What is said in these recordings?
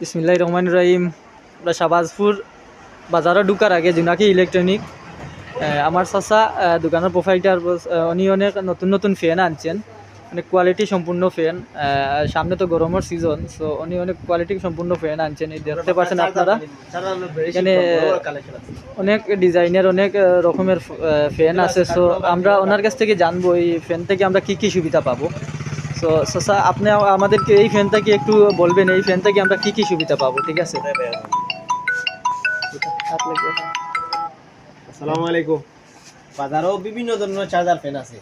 বিসমিল্লাহ রহমান রহিম। আমরা শাহবাজপুর বাজারে ঢুকার আগে জোনাকি ইলেকট্রনিক আমার চাচা দোকানের প্রোফাইটার উনি অনেক নতুন নতুন ফ্যান আনছেন। অনেক কোয়ালিটি সম্পূর্ণ ফ্যান সামনে তো গরমের সিজন সো উনি অনেক কোয়ালিটি সম্পূর্ণ ফ্যান আনছেন। এই দেখতে পাচ্ছেন আপনারা। এখানে অনেক ডিজাইনের অনেক রকমের ফ্যান আছে। সো আমরা ওনার কাছ থেকে জানব, এই ফ্যান থেকে আমরা কি কি সুবিধা পাবো। সো চাচা আপনি আমাদেরকে এই ফ্যান থেকে একটু বলবেন, এই ফ্যান থেকে আমরা কি কি সুবিধা পাবো, ঠিক আছে? আসসালামু আলাইকুম। বাজারও বিভিন্ন ধরনের চার্জার ফ্যান আছে।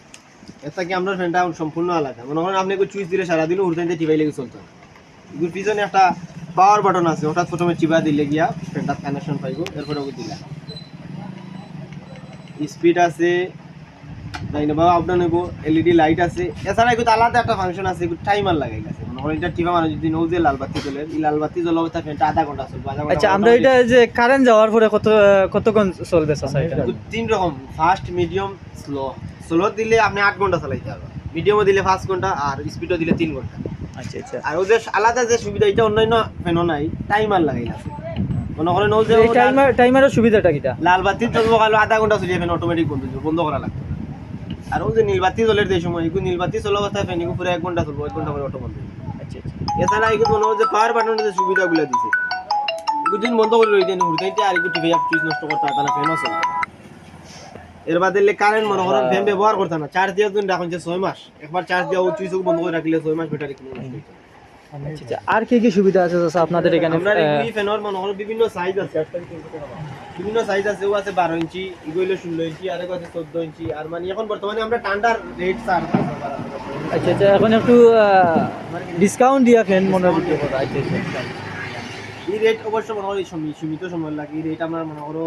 এর থেকে আমরা ফ্যানটা সম্পূর্ণ আলাদা। মনে করেন আপনি একটু চুইস দিলে সারাদিন উড়তে টিপাই লেগে চলতো। এগুলোর পিছনে একটা পাওয়ার বাটন আছে ওটা প্রথমে চিপা দিলে গিয়া ফ্যানটা কানেকশন পাইব, এরপরে ওকে দিলা স্পিড আছে বাবা আপ ডাউন হইব এলইডি লাইট আছে। এছাড়া এগুলো আলাদা একটা ফাংশন আছে এগুলো টাইমার লাগাই গেছে। মনে করেন এটা টিপা মানে যদি নৌ যে লাল বাতি জ্বলে এই লাল বাতি আধা ঘণ্টা চলবে আধা ঘণ্টা আচ্ছা আমরা এটা যে কারেন্ট যাওয়ার পরে কত কতক্ষণ চলবে চাচা এটা তিন রকম ফাস্ট মিডিয়াম স্লো স্লো দিলে আপনি আট ঘণ্টা চালাইতে পারবেন। মিডিয়ামও দিলে পাঁচ ঘণ্টা আর স্পিডও দিলে তিন ঘণ্টা। আচ্ছা আচ্ছা। আর ওদের আলাদা যে সুবিধা এটা অন্যান্য ফ্যানও নাই টাইমার লাগাই আছে। মনে করেন টাইমার টাইমারের সুবিধাটা কিটা? লাল বাতি জ্বলবো কালো আধা ঘণ্টা চলিয়ে ফ্যান অটোমেটিক বন্ধ বন্ধ করা লাগবে। আর ওই যে নীলবাতি জলের যে সময় এগুলো নীলবাতি চলো অবস্থায় ফ্যান এগুলো পুরো এক ঘণ্টা চলবো এক ঘণ্টা পরে অটো বন্ধ আচ্ছা আচ্ছা। এছাড়া এগুলো মনে হয় যে পাওয়ার বাটনের যে সুবিধাগুলো দিছে দুদিন বন্ধ করে রয়ে দেন হুড়তে আর একটু টিভি চুইজ নষ্ট করতে হয় না ফ্যানও চলবে না। এর বাদে কারেন্ট মনে করেন ফ্যান ব্যবহার করতে না চার্জ দিয়ে দিন রাখুন যে ছয় মাস। একবার চার্জ দিয়ে সুইচ বন্ধ করে রাখলে ছয় মাস ব্যাটারি কোনো আচ্ছা আচ্ছা। আর কি কি সুবিধা আছে চাচা আপনাদের এখানে? আমরা আহ, এগুলি ফ্যানের মনে করেন বিভিন্ন সাইজ আছে বিভিন্ন সাইজ আছে ও আছে বারো ইঞ্চি এগুলো ষোলো ইঞ্চি আর আছে চোদ্দ ইঞ্চি আর মানে এখন বর্তমানে আমরা ঠান্ডার রেট চার্জ আচ্ছা আচ্ছা এখন একটু ডিসকাউন্ট দিয়া ফ্যান মনে হয় করা। আচ্ছা আচ্ছা। এই রেট অবশ্য মনে সীমি- সীমিত সময় লাগে। এই রেট আমরা মনে করো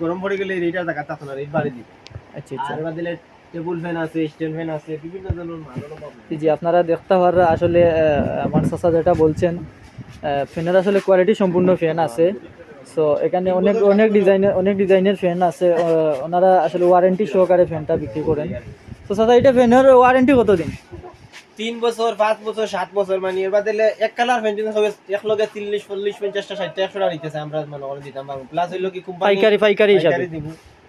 গরম পড়ে গেলে রেট আর দেখা থাকতো না রেট বাড়িয়ে দিবে আচ্ছা আচ্ছা। এবার দিলে টেবিল ফ্যান আছে স্ট্যান্ড ফ্যান আছে বিভিন্ন ধরনের মালও জি, আপনারা দেখতে পারা আসলে আমার চাচা যেটা বলছেন ফ্যানের আসলে কোয়ালিটি সম্পূর্ণ ফ্যান আছে। সো এখানে অনেক অনেক ডিজাইনের অনেক ডিজাইনের ফ্যান আছে ওনারা আসলে ওয়ারেন্টি সহকারে ফ্যানটা বিক্রি করেন। তো চাচা এটা ফ্যানের ওয়ারেন্টি কতদিন? তিন বছর পাঁচ বছর সাত বছর মানে এর দিলে এক কালার ফ্যান যদি হবে এক লগে চল্লিশ চল্লিশ পঞ্চাশটা ষাটটা একশো টাকা নিতেছে আমরা মনে দিতাম প্লাস হইল কি কোম্পানি পাইকারি পাইকারি হিসাবে। দিব।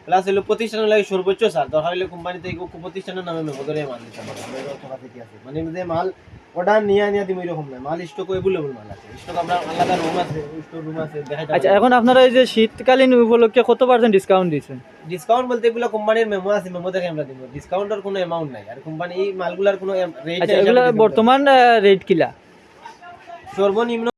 প্লাস হইল প্রতিষ্ঠানের লাগে সর্বোচ্চ স্যার দরকার হইলে কোম্পানি থেকে কো- প্রতিষ্ঠানের নামে মেমো করে মাল দিতে পারব। থেকে আছে মানে যে মাল অর্ডার নিয়ে নিয়ে দিব এরকম না মাল স্টক এভেলেবল মাল আছে। স্টক আমরা আলাদা রুম আছে স্টোর রুম আছে দেখাইতে আচ্ছা এখন আপনারা এই যে শীতকালীন উপলক্ষে কত পার্সেন্ট ডিসকাউন্ট দিচ্ছেন ডিসকাউন্ট বলতে এগুলো কোম্পানির মেমো আছে মেমো দেখে আমরা দিব। ডিসকাউন্টের কোনো অ্যামাউন্ট নাই। আর কোম্পানি এই মালগুলার কোনো রেট আচ্ছা এগুলো বর্তমান রেট কিলা? সর্বনিম্ন